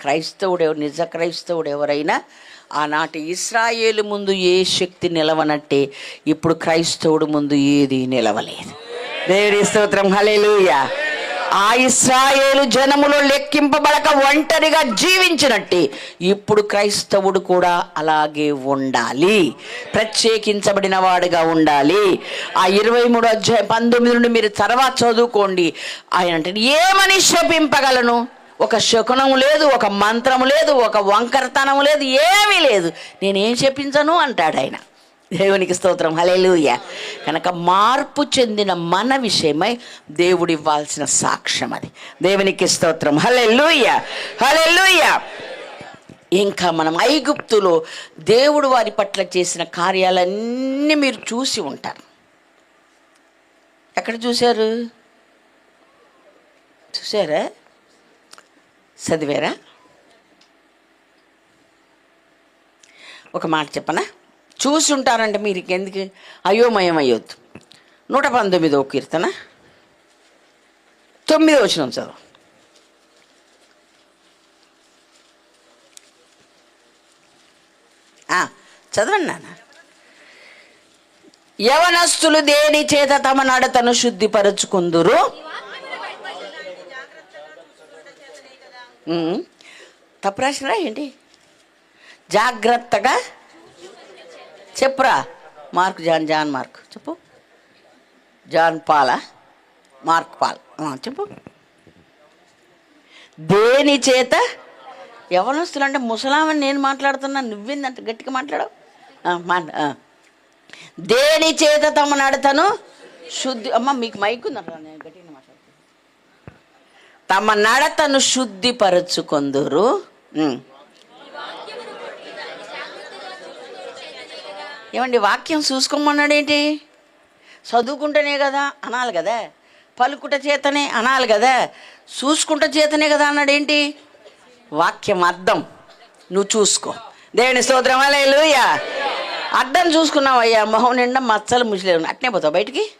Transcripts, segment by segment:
క్రైస్తవుడు నిజ క్రైస్తవుడు ఎవరైనా ఆనాటి ఇస్రాయేలు ముందు ఏ శక్తి నిలవనట్టే ఇప్పుడు క్రైస్తవుడు ముందు ఏది నిలవలేదు. దేవుడి స్తోత్రం హల్లెలూయా. ఆ ఇస్రాయేలు జనములో లెక్కింపబడక ఒంటరిగా జీవించినట్టే ఇప్పుడు క్రైస్తవుడు కూడా అలాగే ఉండాలి. ప్రత్యేకించబడిన వాడుగా ఉండాలి. ఆ ఇరవై మూడు అధ్యాయ పంతొమ్మిది నుండి మీరు తర్వాత చదువుకోండి. ఆయన అంటే ఏమని శపింపగలను? ఒక శకునం లేదు ఒక మంత్రం లేదు ఒక వంకరతనం లేదు ఏమీ లేదు. నేనేం చెప్పించను? అంటాడు ఆయన. దేవునికి స్తోత్రం. హలేలుయ కనుక మార్పు చెందిన మన విషయమై దేవుడు ఇవ్వాల్సిన సాక్ష్యం అది. దేవునికి స్తోత్రం. హలెల్లుయ. హలెల్లుయ. ఇంకా మనం ఐగుప్తులో దేవుడు వారి పట్ల చేసిన కార్యాలన్నీ మీరు చూసి ఉంటారు. ఎక్కడ చూశారు? చూసారా చదివారా? ఒక మాట చెప్పనా? చూసి ఉంటారంటే మీరు ఎందుకు అయోమయం అయ్యొద్దు. నూట పంతొమ్మిదో కీర్తన. తొమ్మిదో వచ్చిన చదువు. ఆ, చదవండి నాన్న. యవనస్తులు దేని చేత తమ నడతను శుద్ధిపరచుకుందురు? తప్పు రాసిరా ఏంటి? జాగ్రత్తగా చెప్పురా. Mark John John Mark. చెప్పు. జాన్ పాల? Mark Paul. చెప్పు. దేని చేత? యవనస్తులు అంటే ముసలామని నేను మాట్లాడుతున్నా నువ్వేందంటే గట్టిగా మాట్లాడవు? దేని చేత తమ నడతను శుద్ధి అమ్మ మీకు మైక్ ఉందంటారా నేను గట్టి తమ నడతను శుద్ధిపరచుకొందురు. ఏమండి వాక్యం చూసుకోమన్నాడు ఏంటి చదువుకుంటేనే కదా అనాలి కదా. పలుకుట చేతనే అనాలి కదా. చూసుకుంట చేతనే కదా అన్నాడు ఏంటి వాక్యం అర్థం. నువ్వు చూసుకో. దేవుని స్తోత్రం లూయ అడ్డం చూసుకున్నావయ్యా మొహం నిండా మచ్చలు ముసిలేవు అట్నే పోతావు బయటికి?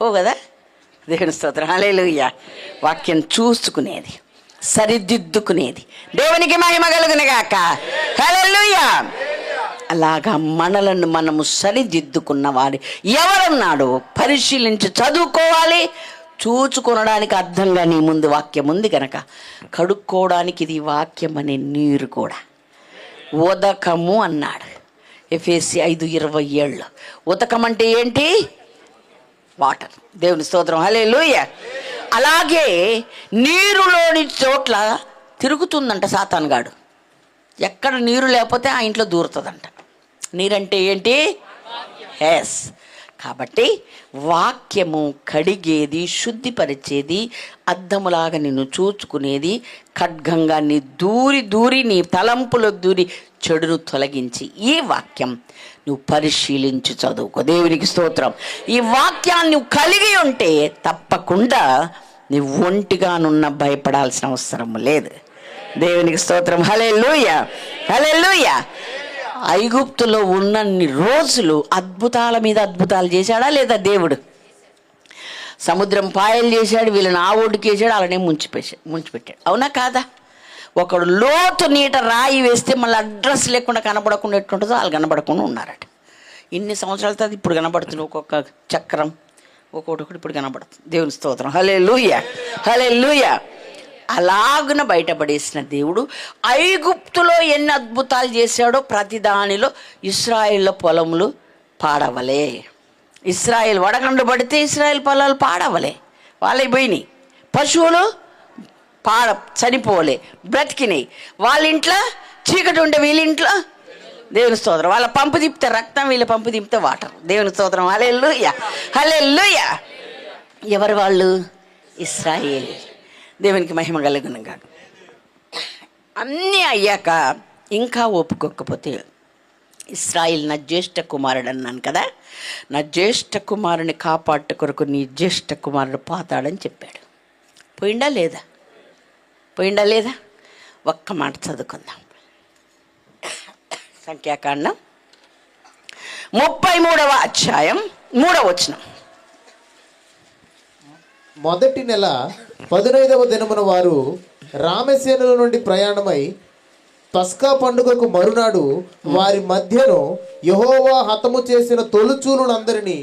పో కదా? దేవుని స్తోత్రం. హల్లెలూయ. వాక్యం చూసుకునేది సరిదిద్దుకునేది దేవునికి మహిమ కలుగునగాక హలెలుయ్య అలాగా మనలను మనము సరిదిద్దుకున్న వారి ఎవరున్నాడో పరిశీలించి చదువుకోవాలి. చూచుకొనడానికి అర్థంగా నీ ముందు వాక్యం ఉంది కనుక కడుక్కోవడానికి ఇది వాక్యం అనే నీరు కూడా. ఉదకము అన్నాడు. ఎఫ్ఎస్సి ఐదు ఇరవై ఏళ్ళు. ఉదకం అంటే ఏంటి? వాటర్. దేవుని స్తోత్రం. హలే లూయ అలాగే నీరులోని చోట్ల తిరుగుతుందంట సాతానుగాడు ఎక్కడ నీరు లేకపోతే ఆ ఇంట్లో దూరుతుందంట. నీరంటే ఏంటి? ఎస్ కాబట్టి వాక్యము కడిగేది శుద్ధిపరిచేది అద్దములాగా నిన్ను చూచుకునేది ఖడ్గంగా నీ దూరి దూరి నీ తలంపులో దూరి చెడును తొలగించి ఈ వాక్యం నువ్వు పరిశీలించి చదువుకో. దేవునికి స్తోత్రం. ఈ వాక్యాన్ని నువ్వు కలిగి ఉంటే తప్పకుండా నీ ఒంటిగానున్న భయపడాల్సిన అవసరం లేదు. దేవునికి స్తోత్రం. హలే లూయ హలే లూయ ఐగుప్తులో ఉన్నన్ని రోజులు అద్భుతాల మీద అద్భుతాలు చేశాడా లేదా దేవుడు? సముద్రం పాయలు చేశాడు వీళ్ళని ఆ ఒడ్డుకి వేసాడు అలానే ముంచిపేశాడు ముంచిపెట్టాడు. అవునా కాదా? ఒకడు లోతు నీట రాయి వేస్తే మళ్ళీ అడ్రస్ లేకుండా కనబడకుండా ఎట్టుంటుందో వాళ్ళు కనబడకుండా ఉన్నారట. ఇన్ని సంవత్సరాల తర్వాత ఇప్పుడు కనబడుతుంది ఒక్కొక్క చక్రం. ఒక్కొక్కటి ఇప్పుడు కనబడుతుంది. దేవుని స్తోత్రం. హలే లూయ హలే లూయ అలాగున బయటపడేసిన దేవుడు ఐగుప్తులో ఎన్ని అద్భుతాలు చేశాడో ప్రతి దానిలో ఇస్రాయేళ్ళ పొలములు పాడవలే. ఇస్రాయిల్ వడగండు పడితే ఇస్రాయిల్ పొలాలు పాడవలే. వాళ్ళకి పోయినాయి. పశువులు పాడ చనిపోలే బ్రతికినాయి. వాళ్ళ ఇంట్లో చీకటి ఉండే వీళ్ళ ఇంట్లో దేవుని స్తోత్రం. వాళ్ళ పంపు తిప్పితే రక్తం వీళ్ళ పంపు తిప్పితే వాటర్. దేవుని స్తోత్రం. హలే లూయ హలే ఎవరు వాళ్ళు? ఇస్రాయేల్. దేవునికి మహిమ కలుగునుగా అన్నీ అయ్యాక ఇంకా ఒప్పుకోకపోతే ఇస్రాయిల్ నా జ్యేష్ఠ కుమారుడు అన్నాను కదా నా జ్యేష్ఠ కుమారుని కాపాట కొరకు నీ జ్యేష్ఠ కుమారుడు పాతాడని చెప్పాడు. పోయిండా లేదా? పోయిండా లేదా? ఒక్క మాట చదువుకుందాం. సంఖ్యాకాండం ముప్పై మూడవ అధ్యాయం మూడవ వచనం. మొదటి నెల పదునైదవ దినమున వారు రామసేనుల నుండి ప్రయాణమై పస్కా పండుగకు మరునాడు వారి మధ్యను యహోవా హతము చేసిన తొలుచూలునందరినీ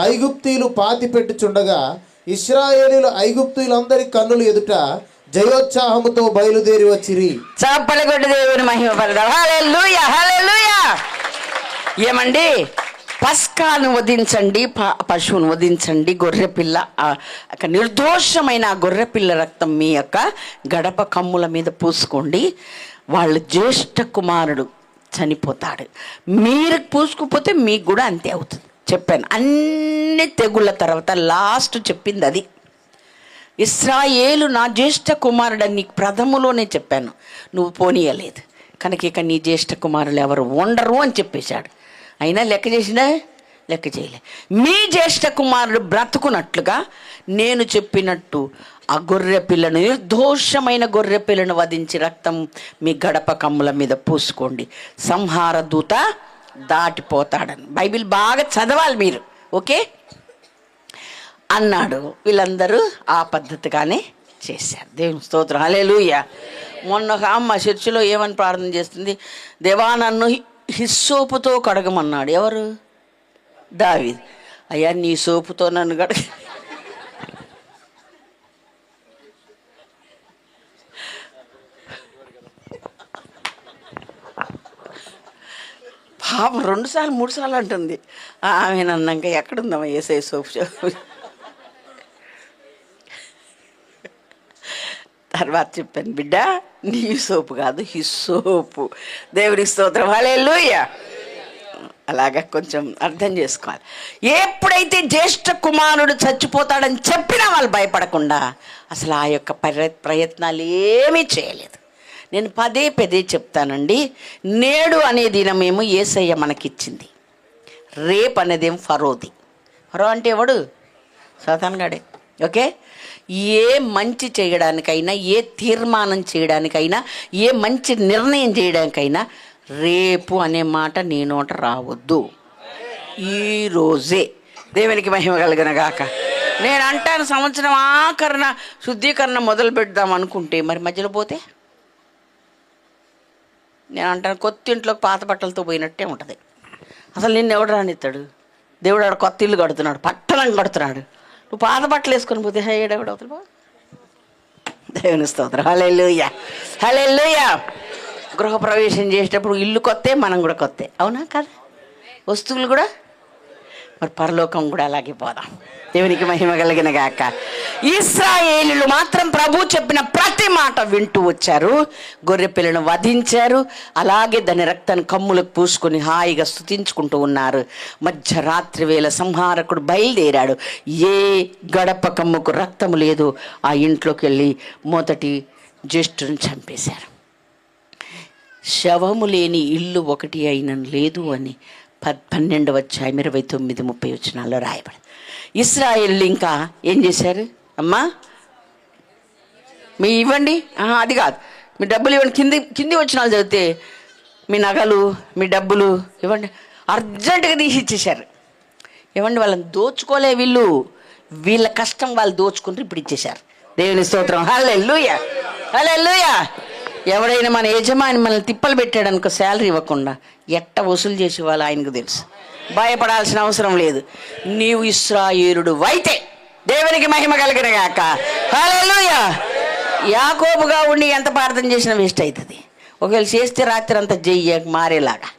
ఐగుప్తీయులు పాతి పెట్టుచుండగా ఇస్రాయేలీలు ఐగుప్తీయులందరి కన్నులు ఎదుట జయోత్సాహముతో బయలుదేరి వచ్చిరి. చప్పలగొడ్డ దేవుని మహిమ ఏమండి? పస్కాను వధించండి ప- పశువును వధించండి గొర్రెపిల్ల నిర్దోషమైన గొర్రెపిల్ల గొర్రె పిల్ల రక్తం మీ యొక్క గడప కమ్ముల మీద పూసుకోండి. వాళ్ళ జ్యేష్ఠ కుమారుడు చనిపోతాడు. మీరు పూసుకుపోతే మీకు కూడా అంతే అవుతుంది. చెప్పాను. అన్ని తెగుళ్ళ తర్వాత లాస్ట్ చెప్పింది అది. ఇస్రాయేలు నా జ్యేష్ఠ కుమారుడని నీకు ప్రథములోనే చెప్పాను. నువ్వు పోనీయలేదు. కనుక ఇక నీ జ్యేష్ఠ కుమారులు ఎవరు ఉండరు అని చెప్పేశాడు. అయినా లెక్క చేసినా లెక్క చేయలే. మీ జ్యేష్ఠ కుమారుడు బ్రతుకున్నట్లుగా నేను చెప్పినట్టు ఆ గొర్రె పిల్లను నిర్దోషమైన గొర్రె పిల్లను వధించి రక్తం మీ గడప కమ్ముల మీద పూసుకోండి. సంహార దూత దాటిపోతాడని. బైబిల్ బాగా చదవాలి మీరు ఓకే? అన్నాడు. వీళ్ళందరూ ఆ పద్ధతిగానే చేశారు. దేవుని స్తోత్రం. అలేలుయ్య మొన్న ఒక అమ్మ చర్చిలో ఏమని ప్రార్థన చేస్తుంది? దేవా నన్ను హిస్సోపుతో కడగమన్నాడు. ఎవరు? దావీద్. అయ్యా నీ సోపుతో నన్ను కడగ. పాపం రెండుసార్లు మూడుసార్లు మూడు సార్లు అంటుంది. ఆమె అన్నాక ఎక్కడుందమ్మా ఏసై సోపు? తర్వాత చెప్పాను బిడ్డ నీ సోపు కాదు హి సోపు. దేవునికి స్తోత్రం. లూయ అలాగా కొంచెం అర్థం చేసుకోవాలి. ఎప్పుడైతే జ్యేష్ఠ కుమారుడు చచ్చిపోతాడని చెప్పినా వాళ్ళు భయపడకుండా అసలు ఆ యొక్క ప్రయత్నాలు ఏమీ చేయలేదు. నేను పదే పదే చెప్తానండి నేడు అనే దినమేమో ఏసయ్య మనకిచ్చింది. రేపు అనేదేం ఫరోది. ఫరో అంటే ఎవడు? సాతాన్గాడే. ఓకే? ఏ మంచి చేయడానికైనా ఏ తీర్మానం చేయడానికైనా ఏ మంచి నిర్ణయం చేయడానికైనా రేపు అనే మాట నీ నోట రావద్దు. ఈరోజే దేవునికి మహిమ కలిగిన గాక నేను అంటాను సంవత్సరం ఆకరణ శుద్ధీకరణ మొదలు పెడదాం అనుకుంటే మరి మధ్యలో పోతే? నేను అంటాను కొత్త ఇంట్లోకి పాత బట్టలతో పోయినట్టే ఉంటుంది. అసలు నిన్ను ఎవడు రానిస్తాడు దేవుడు ఆడ కొత్త ఇల్లు కడుతున్నాడు పట్టణం కడుతున్నాడు. నువ్వు పాత బట్టలు వేసుకొని పోతే హే ఏడెవడు అవుతుంది బా దేవుని స్తోత్రం. హల్లెలూయ. హల్లెలూయ. గృహప్రవేశం చేసేటప్పుడు ఇల్లు కొత్తే మనం కూడా కొత్తే. అవునా కదా? వస్తువులు కూడా మరి పరలోకం కూడా అలాగే పోదాం. దేవునికి మహిమ కలిగిన గాక. ఇస్రాయేలీలు మాత్రం ప్రభు చెప్పిన ప్రతి మాట వింటూ వచ్చారు. గొర్రె పిల్లను వధించారు. అలాగే దాని రక్తాన్ని కమ్ములకు పూసుకొని హాయిగా స్తుతించుకుంటూ ఉన్నారు. మధ్యరాత్రి వేళ సంహారకుడు బయలుదేరాడు. ఏ గడప కమ్ముకు రక్తము లేదు. ఆ ఇంట్లోకి వెళ్ళి మొదటి జ్యేష్ఠుని చంపేశారు. శవము లేని ఇల్లు ఒకటి అయిన లేదు అని పద్ పన్నెండవ అధ్యాయం ఇరవై తొమ్మిది ముప్పై వచనాల్లో రాయబడి ఇస్రాయిల్ ఇంకా ఏం చేశారు? అమ్మా మీ ఇవ్వండి. అది కాదు. మీ డబ్బులు ఇవ్వండి. కింది కింది వచనాలు చదివితే మీ నగలు మీ డబ్బులు ఇవ్వండి. అర్జెంటుగా తీసి ఇచ్చేశారు. ఇవ్వండి వాళ్ళని దోచుకోలే వీళ్ళు. వీళ్ళ కష్టం వాళ్ళు దోచుకుంటారు ఇప్పుడు ఇచ్చేశారు. దేవుని స్తోత్రం. హలే లూయ హలే ఎవడైనా మన యజమాని మనల్ని తిప్పలు పెట్టాడు అనుకో శాలరీ ఇవ్వకుండా ఎట్ట వసూలు చేసే వాళ్ళు ఆయనకు తెలుసు. భయపడాల్సిన అవసరం లేదు. నీవు ఇస్రాయేలుడు అయితే దేవునికి మహిమ కలిగిన గాక. యాకోబుగా ఉండి ఎంత ప్రార్థన చేసినా వేస్ట్ అవుతుంది ఒకవేళ చేస్తే రాత్రి అంతా జయ్య మారేలాగా.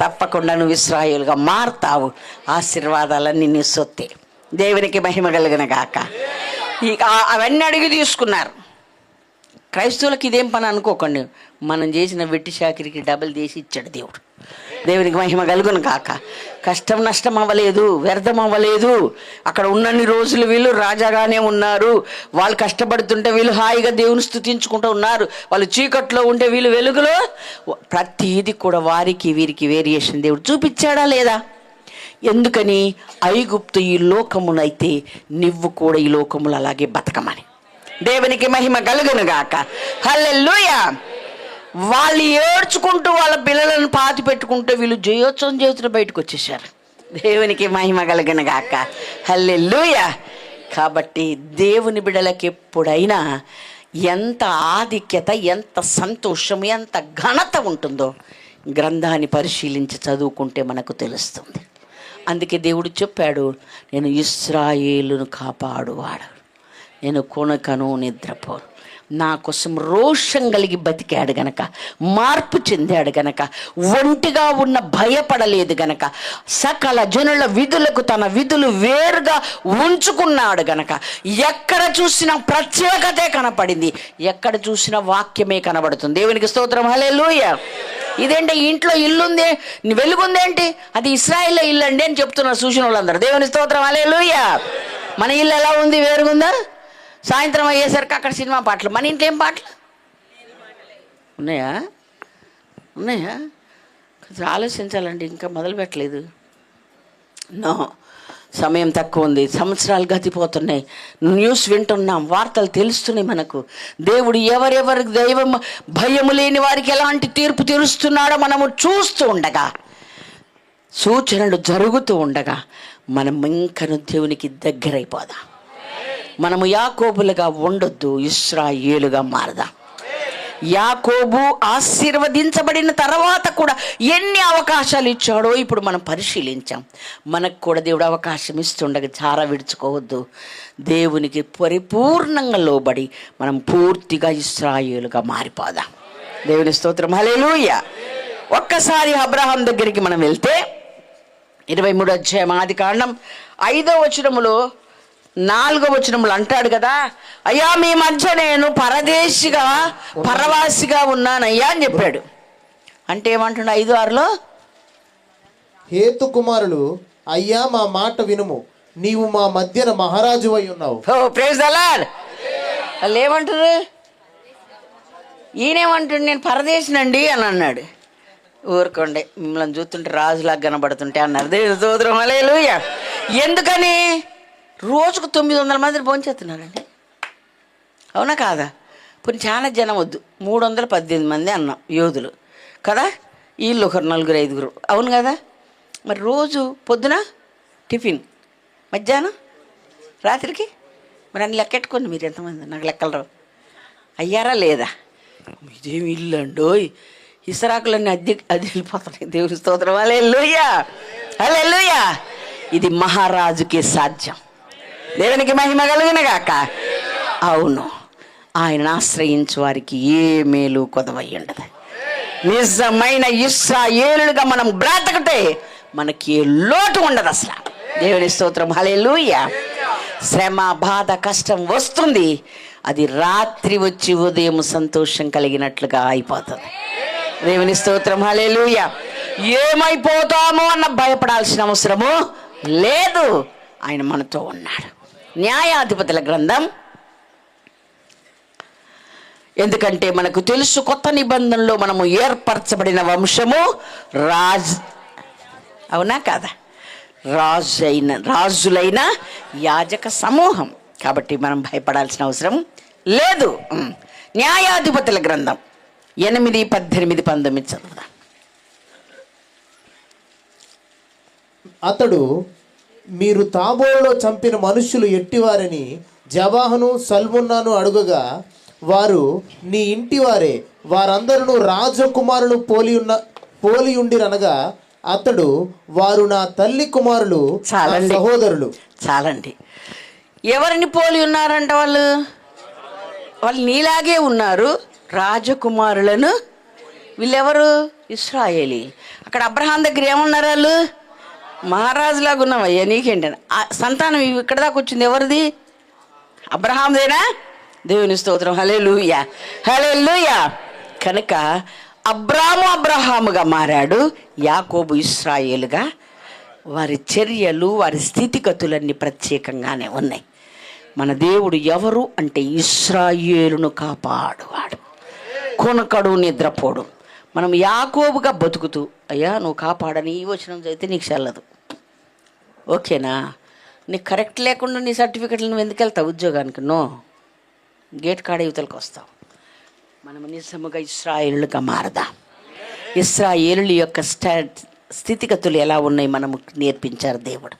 తప్పకుండా నువ్వు ఇస్రాయేలుగా మారుతావు. ఆశీర్వాదాలన్నీ నీ సొత్తే. దేవునికి మహిమ కలిగిన గాక. ఇక అవన్నీ అడిగి తీసుకున్నారు. క్రైస్తవులకి ఇదేం పని అనుకోకండి. మనం చేసిన వెట్టి చాకిరికి డబుల్ చేసి ఇచ్చాడు దేవుడు. దేవునికి మహిమ కలుగును కాక కష్టం నష్టం అవ్వలేదు వ్యర్థం అవ్వలేదు. అక్కడ ఉన్నన్ని రోజులు వీళ్ళు రాజాగానే ఉన్నారు. వాళ్ళు కష్టపడుతుంటే వీళ్ళు హాయిగా దేవుని స్థుతించుకుంటూ ఉన్నారు. వాళ్ళు చీకట్లో ఉంటే వీళ్ళు వెలుగులో. ప్రతిది కూడా వారికి వీరికి వేరియేషన్ దేవుడు చూపించాడా లేదా? ఎందుకని? ఐగుప్తు ఈ లోకమునైతే నువ్వు కూడా ఈ లోకములు అలాగే బతకమని. దేవునికి మహిమ కలుగును గాక. హల్లెలూయా. వాళ్ళు ఏడ్చుకుంటూ వాళ్ళ పిల్లలను పాతి పెట్టుకుంటూ వీళ్ళు జయోత్సవం చేతులు బయటకు వచ్చేసారు దేవునికి మహిమ కలిగిన గాక. కాబట్టి దేవుని బిడలకి ఎప్పుడైనా ఎంత ఆధిక్యత ఎంత సంతోషం ఎంత ఘనత ఉంటుందో గ్రంథాన్ని పరిశీలించి చదువుకుంటే మనకు తెలుస్తుంది. అందుకే దేవుడు చెప్పాడు నేను ఇస్రాయేలును కాపాడువాడు నేను కొనకను నిద్రపోను నా కోసం రోషం కలిగి బతికాడు గనక మార్పు చెందాడు గనక ఒంటిగా ఉన్న భయపడలేదు గనక సకల జనుల విధులకు తన విధులు వేరుగా ఉంచుకున్నాడు గనక ఎక్కడ చూసినా ప్రత్యేకతే కనపడింది ఎక్కడ చూసినా వాక్యమే కనబడుతుంది. దేవునికి స్తోత్రం హలే ఇదేంటి ఇంట్లో ఇల్లుంది వెలుగుందేంటి? అది ఇస్రాయిల్లో ఇల్లు అండి అని చెప్తున్నారు సూచన వాళ్ళందరూ దేవుని స్తోత్రం హలే మన ఇల్లు ఎలా ఉంది వేరుగుందా? సాయంత్రం అయ్యేసరికి అక్కడ సినిమా పాటలు. మన ఇంట్లో ఏం పాటలు? ఉన్నాయా? ఉన్నాయా? కొంచెం ఆలోచించాలండి ఇంకా మొదలు పెట్టలేదు. నో సమయం తక్కువ ఉంది. సంవత్సరాలు గతిపోతున్నాయి. న్యూస్ వింటున్నాం వార్తలు తెలుస్తున్నాయి మనకు. దేవుడు ఎవరెవరికి దైవం భయము లేని వారికి ఎలాంటి తీర్పు తీరుస్తున్నాడో మనము చూస్తూ ఉండగా సూచనలు జరుగుతూ ఉండగా మనం ఇంకను దేవునికి దగ్గరైపోదాం. మనము యాకోబులుగా ఉండొద్దు ఇస్రాయేలుగా మారదాం. యాకోబు ఆశీర్వదించబడిన తర్వాత కూడా ఎన్ని అవకాశాలు ఇచ్చాడో ఇప్పుడు మనం పరిశీలించాం. మనకు కూడా దేవుడు అవకాశం ఇస్తుండగా చార విడుచుకోవద్దు. దేవునికి పరిపూర్ణంగా లోబడి మనం పూర్తిగా ఇస్రాయేలుగా మారిపోదాం. దేవుని స్తోత్రం. హలేలుయ ఒక్కసారి అబ్రహాం దగ్గరికి మనం వెళ్తే ఇరవై మూడు అధ్యాయం ఆది కాండం ఐదో వచనములో నాలుగో వచనములు అంటాడు కదా అయ్యా మీ మధ్య నేను పరదేశిగా పరవాసిగా ఉన్నానయ్యా అని చెప్పాడు. అంటే ఏమంటున్నా ఐదు ఆరులో? హేతు కుమారులు అయ్యా మా మాట వినుము. నీవు మా మధ్యన మహారాజు అయి ఉన్నావు. ప్రేజ్ వాళ్ళు ఏమంటారు ఈయనేమంటాడు నేను పరదేశినండి అని అన్నాడు. ఊరుకోండి మిమ్మల్ని చూస్తుంటే రాజులాగా కనబడుతుంటే అన్నారు. స్తోత్రం హల్లెలూయా. ఎందుకని? రోజుకు తొమ్మిది వందల మంది భోంచేస్తున్నారండి అవునా కాదా? ఇప్పుడు చాలా జనం వద్దు. మూడు వందల పద్దెనిమిది మంది అన్నాం యోధులు. కదా? వీళ్ళు ఒకరు నలుగురు ఐదుగురు. అవును కదా? మరి రోజు పొద్దున టిఫిన్. మధ్యాహ్నం? రాత్రికి? మరి అన్ని లెక్కెట్టుకోండి మీరు ఎంతమంది? నాకు లెక్కలు రావు. అయ్యారా లేదా? ఇదేమి ఇల్లు అండోయ్. ఇసరాకులన్నీ అద్దె అది వెళ్ళిపోతున్నాయి. దేవుని స్తోత్రం. అలే లూయా అలే ఇది మహారాజుకి సాధ్యం. దేవునికి మహిమ కలిగిన గాక. అవును. ఆయన ఆశ్రయించు వారికి ఏ మేలు కొదవై ఉండదు. నిజమైన ఇస్రాయేలుగా మనం బ్రతకటే మనకి ఏ లోటు ఉండదు అసలు. దేవుని స్తోత్రం. హల్లెలూయా. శ్రమ బాధ కష్టం వస్తుంది. అది రాత్రి వచ్చి ఉదయం సంతోషం కలిగినట్లుగా అయిపోతుంది. దేవుని స్తోత్రం. హల్లెలూయా. ఏమైపోతామో అన్న భయపడాల్సిన అవసరము లేదు. ఆయన మనతో ఉన్నాడు. న్యాయాధిపతుల గ్రంథం. ఎందుకంటే మనకు తెలుసు కొత్త నిబంధనలో మనము ఏర్పరచబడిన వంశము రాజ్ అవునా కాదా? రాజు అయిన రాజులైన యాజక సమూహం. కాబట్టి మనం భయపడాల్సిన అవసరం లేదు. న్యాయాధిపతుల గ్రంథం. ఎనిమిది పద్దెనిమిది పంతొమ్మిది చదువుదాం. అతడు మీరు తాబోరులో చంపిన మనుష్యులు ఎట్టివారని జవాహను సల్మున్నాను అడుగగా వారు నీ ఇంటివారే. వారందరూ రాజకుమారులు పోలి ఉన్న పోలి ఉండిరనగా అతడు వారు నా తల్లి కుమారులు. సహోదరులు. చాలండి. ఎవరిని పోలి ఉన్నారంట వాళ్ళు? వాళ్ళు నీలాగే ఉన్నారు రాజకుమారులను. వీళ్ళెవరు? ఇస్రాయేలీ. అక్కడ అబ్రహాం దగ్గర ఏమన్నారు వాళ్ళు? మహారాజులాగా ఉన్నావయ్యా నీకేంటని ఆ సంతానం ఇక్కడ దాకా వచ్చింది ఎవరిది? అబ్రహాందేనా దేవుని స్తోత్రం. హలే లూయా హలే లూయా కనుక అబ్రాము అబ్రహాముగా మారాడు యాకోబు ఇస్రాయేలుగా. వారి చర్యలు వారి స్థితిగతులన్నీ ప్రత్యేకంగానే ఉన్నాయి. మన దేవుడు ఎవరు అంటే ఇస్రాయేలును కాపాడువాడు. కొనకడు నిద్రపోడు. మనం యాకోబుగా బతుకుతూ అయ్యా నువ్వు కాపాడని ఈ వచనం చదివితే నీకు చల్లదు. ఓకేనా? నీకు కరెక్ట్ లేకుండా నీ సర్టిఫికెట్లు నువ్వు ఎందుకు వెళ్తావు ఉద్యోగానికి? నో. గేట్ కాడ యువతలకు వస్తావు. మనం నిజముగా ఇస్రాయేలుగా మారదాం. ఇస్రాయేలు యొక్క స్టా స్థితిగతులు ఎలా ఉన్నాయి మనము నేర్పించారు దేవుడు.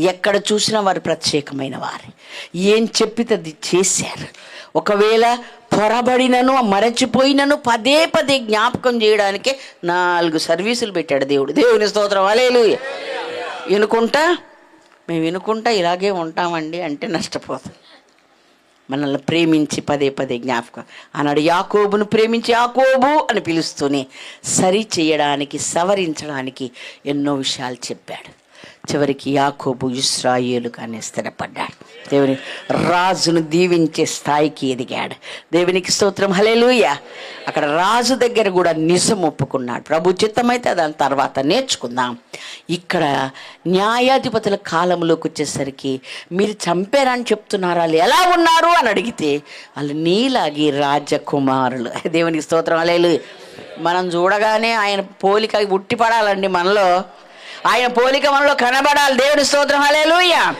ఎక్కడ చూసినా వారు ప్రత్యేకమైన వారు. ఏం చెప్పితే అది చేశారు. ఒకవేళ పొరబడినను మరచిపోయినను పదే పదే జ్ఞాపకం చేయడానికే నాలుగు సర్వీసులు పెట్టాడు దేవుడు. దేవుని స్తోత్రం. అలేలు వినుకుంటా? మేము వినుకుంటా ఇలాగే ఉంటామండి అంటే నష్టపోతాం మనల్ని ప్రేమించి పదే పదే జ్ఞాపకం. ఆనాడు యాకోబును ప్రేమించి యాకోబు అని పిలుస్తూనే సరి చేయడానికి సవరించడానికి ఎన్నో విషయాలు చెప్పాడు. చివరికి యాకోబు ఇస్రాయేలు కానీ స్థిరపడ్డాడు. దేవుని రాజును దీవించే స్థాయికి ఎదిగాడు. దేవునికి స్తోత్రం. హలేలుయ అక్కడ రాజు దగ్గర కూడా నిజం ఒప్పుకున్నాడు. ప్రభు చిత్తమైతే దాని తర్వాత నేర్చుకుందాం. ఇక్కడ న్యాయాధిపతుల కాలంలోకి వచ్చేసరికి మీరు చంపారని చెప్తున్నారు? వాళ్ళు ఎలా ఉన్నారు అని అడిగితే వాళ్ళు నీలాగి రాజకుమారులు. దేవునికి స్తోత్రం. అలేలు మనం చూడగానే ఆయన పోలిక ఉట్టిపడాలండి మనలో. ఆయన పోలిక మనలో కనబడాలి. దేవుని స్తోత్రం. హలేలుయ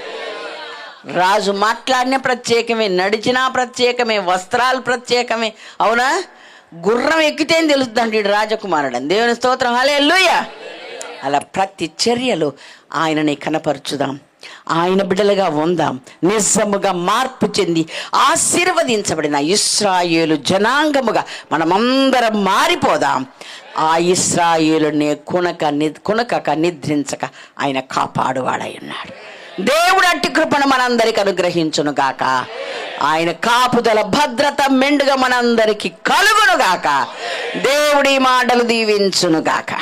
రాజు మాట్లాడిన ప్రత్యేకమే నడిచినా ప్రత్యేకమే వస్త్రాలు ప్రత్యేకమే. అవునా? గుర్రం ఎక్కితేనే తెలుస్తుందండి ఈడు రాజకుమారుడు దేవుని స్తోత్రం. హలే అలా ప్రతి చర్యలో ఆయనని కనపరుచుదాం. ఆయన బిడ్డలుగా ఉందాం. నిజముగా మార్పు చెంది ఆశీర్వదించబడిన ఇస్రాయేలు జనాంగముగా మనమందరం మారిపోదాం. ఆ ఇస్రాయేలుని కునక ని కునకక నిద్రించక ఆయన కాపాడువాడై ఉన్నాడు. దేవుడు అట్టి కృపను మనందరికి అనుగ్రహించును గాక. ఆయన కాపుదల భద్రత మెండుగా మనందరికి కలుగును గాక. దేవుడి మాటలు దీవించును గాక.